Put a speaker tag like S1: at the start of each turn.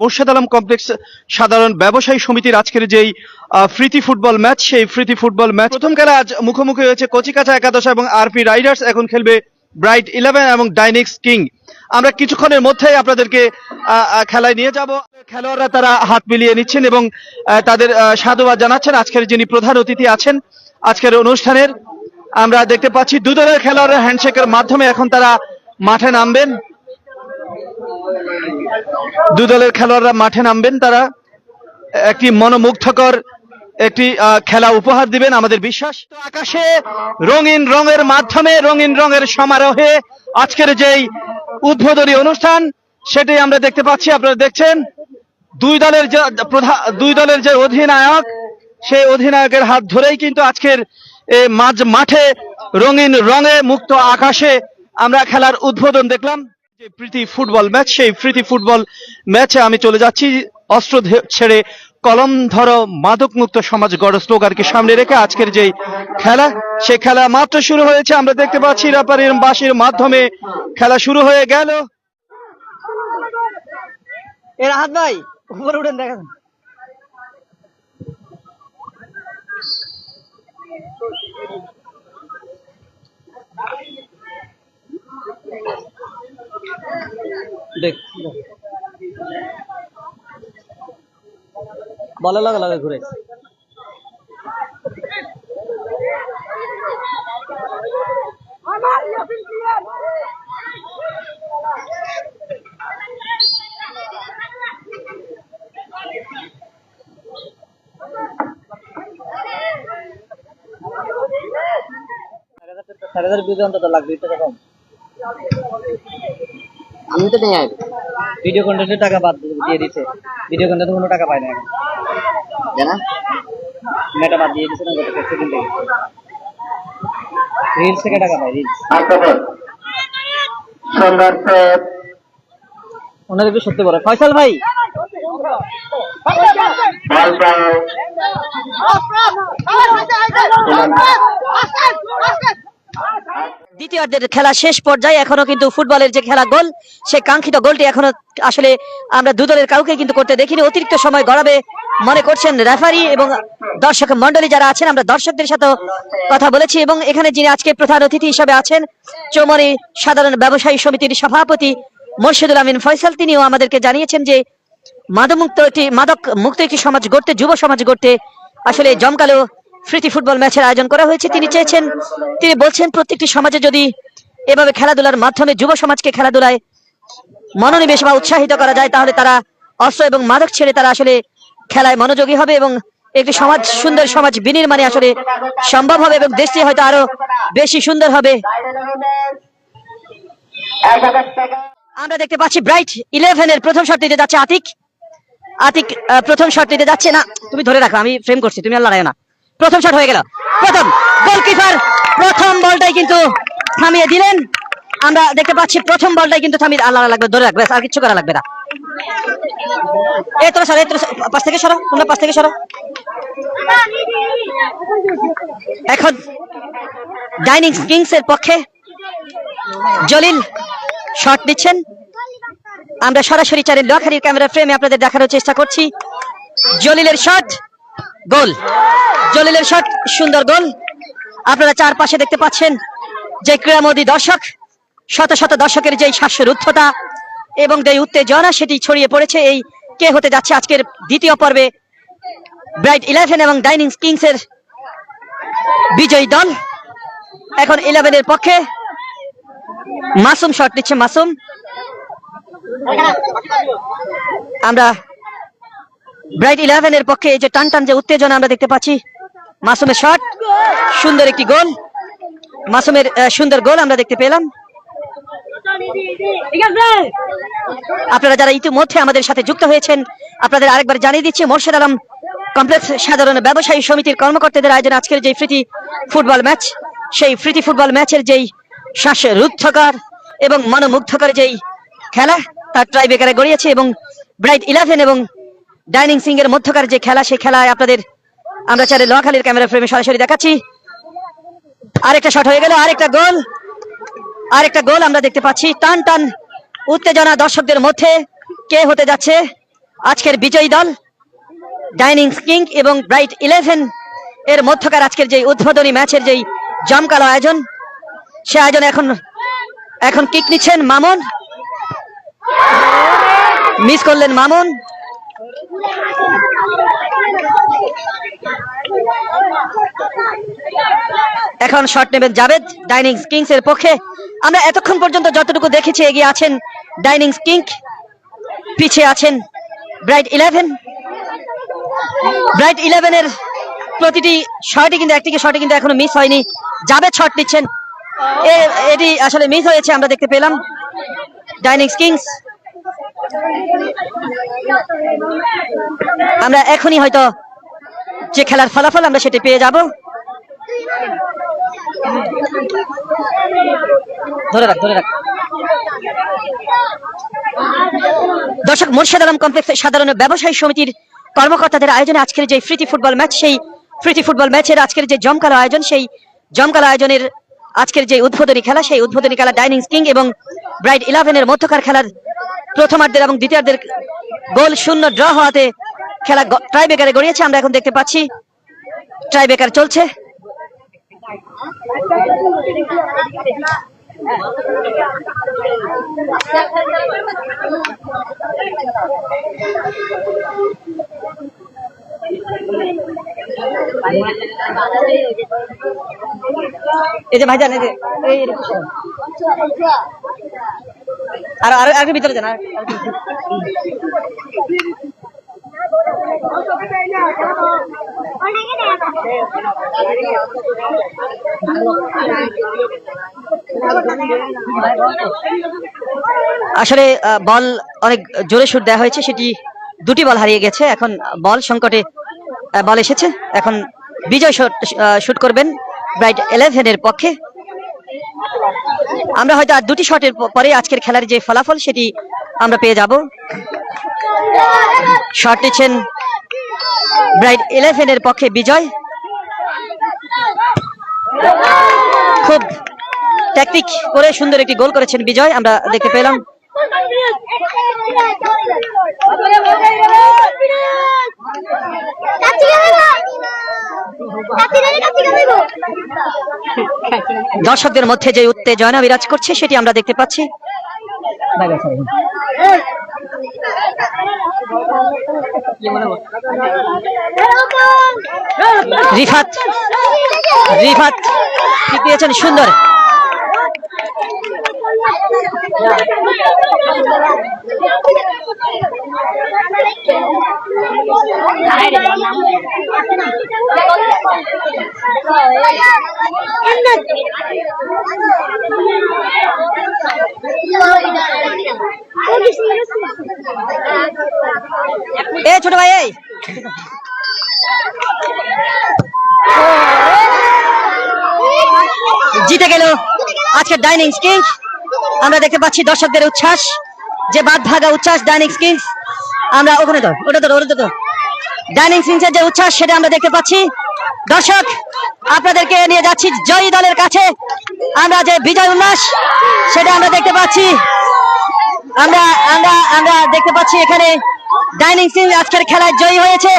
S1: Morshed Alam complex সাধারণ ব্যবসায়ী সমিতির আজকের যেই প্রীতি ফুটবল ম্যাচ, সেই প্রীতি ফুটবল ম্যাচ। প্রথম খেলা আজ মুখোমুখি হয়েছে কচিকাচা একাদশ এবং আরপি রাইডার্স। এখন খেলবে ব্রাইট ইলেভেন এবং ডাইনিক্স কিং। আমরা কিছুক্ষণের মধ্যেই আপনাদেরকে খেলায় নিয়ে যাব। খেলোয়াড়রা তারা হাত মিলিয়ে নিচ্ছেন এবং তাদের সাধুবাদ জানাচ্ছেন। আজকের যিনি প্রধান অতিথি আছেন, আজকের অনুষ্ঠানের আমরা দেখতে পাচ্ছি দু দলের খেলোয়াড়ের হ্যান্ডশেকের মাধ্যমে এখন তারা মাঠে নামবেন। দু দলের খেলোয়াড়রা মাঠে নামবেন তারা। একটি মনোমুগ্ধকর একটি খেলা উপহার দিবেন আমাদের বিশ্বাস। আকাশে রঙিন রঙের মাধ্যমে, রঙিন রঙের সমারোহে আজকের যেই উদ্বোধনী অনুষ্ঠান, সেটাই আমরা দেখতে পাচ্ছি। আপনারা দেখছেন, দুই দলের যে প্রধান দুই দলের যে অধিনায়ক, সেই অধিনায়কের হাত ধরেই কিন্তু আজকের মাঝ মাঠে রঙিন রঙে মুক্ত আকাশে আমরা খেলার উদ্বোধন দেখলাম। যে প্রীতি ফুটবল ম্যাচ, সেই প্রীতি ফুটবল ম্যাচে আমি চলে যাচ্ছি। অস্ত্র ছেড়ে কলম ধরো মাদক মুক্ত সমাজ গড় স্লোগানকে সামনে রেখে আজকের যে খেলা সে খেলা মাত্র শুরু হয়েছে। আমরা দেখতে পাচ্ছি রাপারের বাসির মাধ্যমে খেলা শুরু হয়ে গেল।
S2: এর হাত ভাই, উপরে উঠেন, দেখেন। দেখ বলা লাগে লাগে ঘুরে। চার হাজার ভিডিও অন্তত লাগবে একটু কম
S3: আমি তো নেই
S2: ভিডিও কন্টেন্টের টাকা বাদ দিয়ে দিয়ে দিছে ভিডিও কন্টেন্টে কোনো টাকা পায় না এখন
S3: জানা
S2: মেটা বাদ দিয়ে দিছে না গত সেদিন থেকে রিলস থেকে টাকা পায় রিলস ওনাদের একটু সত্যি বলে ফয়সাল ভাই
S3: বল পাও
S4: দ্বিতীয়ার্ধের খেলা শেষ পর্যায়ে এখনও কিন্তু ফুটবলের যে খেলা গোল, সেই কাঙ্ক্ষিত গোলটি এখনও আসলে আমরা দু দলের কাউকে কিন্তু করতে দেখিনি। অতিরিক্ত সময় গড়াবে মনে করছেন রেফারি এবং দর্শক মন্ডলী যারা আছেন, আমরা দর্শকদের সাথে কথা বলেছি এবং এখানে যিনি আজকে প্রধান অতিথি হিসেবে আছেন, চৌমনি সাধারণ ব্যবসায়ী সমিতির সভাপতি মোর্শেদুল আমিন ফয়সাল, তিনিও আমাদেরকে জানিয়েছেন যে মাদক মুক্ত একটি মাদক মুক্ত একটি সমাজ গড়তে, যুব সমাজ গড়তে আসলে জমকালো ফ্রিতি ফুটবল ম্যাচের আয়োজন করা হয়েছে। তিনি চেয়েছেন, তিনি বলছেন, প্রত্যেকটি সমাজে যদি এভাবে খেলাধুলার মাধ্যমে যুব সমাজকে খেলাধুলায় মনোনিবেশ বা উৎসাহিত করা যায়, তাহলে তারা অস্ত্র এবং মাদক ছেড়ে তারা আসলে খেলায় মনোযোগী হবে এবং একটি সমাজ, সুন্দর সমাজ বিনির্মাণে আসলে সম্ভব হবে এবং দেশটি হয়তো আরও বেশি সুন্দর হবে। আমরা দেখতে পাচ্ছি ব্রাইট ইলেভেন এর প্রথম শট দিতে যাচ্ছে আতিক। আতিক প্রথম শট দিতে যাচ্ছে না, তুমি ধরে রাখো, আমি ফ্রেম করছি, তুমি লড়াইও না। প্রথম শট হয়ে গেল। প্রথম গোলকিপার প্রথম বলটাই কিন্তু থামিয়ে দিলেন। আমরা দেখতে পাচ্ছি প্রথম বলটাই কিন্তু থামিয়ে আল্লাহ লাগবে, ধরে রাখবে, আর কিছু করা লাগবে না। পাশ থেকে সরো, তোমরা পাশ থেকে সরো। এখন ডাইনিং পক্ষে জলিল শট দিচ্ছেন। আমরা সরাসরি চ্যানেল লখারির ক্যামেরা ফ্রেমে আপনাদের দেখানোর চেষ্টা করছি। জলিলের শট গোল। জলিলের শট, সুন্দর গোল। আপনারা চারপাশে দেখতে পাচ্ছেন যে ক্রীড়ামোদী দর্শক, শত শত দর্শকের যে শ্বাসরুদ্ধতা এবং যে উত্তেজনা, সেটি ছড়িয়ে পড়েছে। এই কে হতে যাচ্ছে আজকের দ্বিতীয় পর্বে ব্রাইট ইলেভেন এবং ডাইনিং কিংস এর বিজয়ী দল। এখন ইলেভেনের পক্ষে মাসুম শট নিচ্ছে মাসুম। আমরা ব্রাইট ইলেভেন এর পক্ষে এই যে টান টান যে উত্তেজনা আমরা দেখতে পাচ্ছি, মাসুমের শট সুন্দর একটি গোল, মাসুমের সুন্দর গোল আমরা দেখতে পেলাম। আপনারা যারা ইতিমধ্যে আমাদের সাথে যুক্ত হয়েছেন, আপনাদের আরেকবার জানিয়ে দিচ্ছি, মোর্শেদ আলম কমপ্লেক্স সাধারণ ব্যবসায়ী সমিতির কর্মকর্তাদের আয়োজন আজকের যে প্রীতি ফুটবল ম্যাচ, সেই প্রীতি ফুটবল ম্যাচের যেই শ্বাসরুদ্ধকর এবং মনোমুগ্ধকর যেই খেলা, তার ট্রাইবেকারে গড়িয়েছে এবং ব্রাইট ইলেভেন এবং ডাইনিং সিং এর মধ্যকার যে খেলা সেই খেলায় আপনাদের আমরা চাইলে লোহাখালীর ক্যামেরা ফ্রেমে সরাসরি দেখাচ্ছি। আরেকটা শট হয়ে গেল, আরেকটা গোল। আরেকটা গোল আমরা দেখতে পাচ্ছি। টান টান উত্তেজনা দর্শকদের মধ্যে কে হতে যাচ্ছে? আজকের বিজয়ী দল, ডাইনিং কিং এবং ব্রাইট ইলেভেন এর মধ্যকার আজকের যে উদ্বোধনী ম্যাচের যেই জমকালো আয়োজন, সে আয়োজন এখন এখন কিক নিচ্ছেন মামুন। মিস করলেন মামুন। এখন শট নেবেন জাভেদ ডাইনিং কিংস এর পক্ষে। আমরা এতক্ষণ পর্যন্ত যতটুকু দেখেছি এগিয়ে আছেন ডাইনিং কিং পিছিয়ে আছেন ব্রাইট ইলেভেন ব্রাইট ইলেভেনের প্রতিটি শটই কিন্তু একটি শটে কিন্তু এখনও মিস হয়নি। জাভেদ শট নিচ্ছেন। এটি আসলে মিস হয়েছে, আমরা দেখতে পেলাম। ডাইনিং কিংস আমরা এখনই হয়তো যে খেলার ফলাফল আমরা সেটি পেয়ে যাব। ধরে রাখ ধরে রাখ। দর্শক মোর্শেদ আলম কমপ্লেক্সের সাধারণ ব্যবসায়ী সমিতির কর্মকর্তাদের আয়োজনে আজকের যে ফ্রিতি ফুটবল ম্যাচ, সেই ফ্রিতি ফুটবল ম্যাচের আজকের যে জমকালো আয়োজন, সেই জমকালো আয়োজনের আজকের যে উদ্বোধনী খেলা, সেই উদ্বোধনী খেলা ডাইনিং কিং এবং ব্রাইট ইলেভেনের মধ্যকার খেলার প্রথমার্ধের এবং দ্বিতীয়ার্ধের গোল শূন্য ড্র হওয়াতে খেলা ট্রাই বেকারে গড়িয়েছে, আমরা এখন দেখতে পাচ্ছি। ট্রাই বেকার চলছে। এই যে ভাইজান, এই যে সরো। আর আর ভিতরে যান, আর- আর- আসলে বল অনেক জোরে শুট দেওয়া হয়েছে, সেটি দুটি বল হারিয়ে গেছে। এখন বল সংকটে বল এসেছে। এখন বিজয় শুট করবেন ব্রাইট ইলেভেনের পক্ষে। আমরা হয়তো আর দুটি শটের পরে আজকের খেলার যে ফলাফল সেটি আমরা পেয়ে যাব। শট নিচ্ছেন ব্রাইট ইলেভেনের পক্ষে বিজয়। খুব ট্যাকটিক করে সুন্দর একটি গোল করেছেন বিজয়, আমরা দেখতে পেলাম। দর্শকদের মধ্যে যে উত্তেজনা বিরাজ করছে, সেটি আমরা দেখতে পাচ্ছি। রিফাত রিফাত কি পেয়েছেন সুন্দর। এ ছোট ভাই, এই। জিতে গেল আজকে ডাইনিং কিংস আমরা দেখতে পাচ্ছি দর্শকদের উচ্ছ্বাস, যে বাদ ভাগা উচ্ছ্বাস ডাইনিং কিংস আমরা ওখানে তো ওটা তো ওটা তো ডাইনিং কিংসের যে উচ্ছ্বাস, সেটা আমরা দেখতে পাচ্ছি। দর্শক, আপনাদেরকে নিয়ে যাচ্ছি জয়ী দলের কাছে। আমরা যে বিজয় উল্লাস, সেটা আমরা দেখতে পাচ্ছি। আমরা আমরা আমরা দেখতে পাচ্ছি এখানে ডাইনিং সিং আজকের খেলায় জয়ী হয়েছে.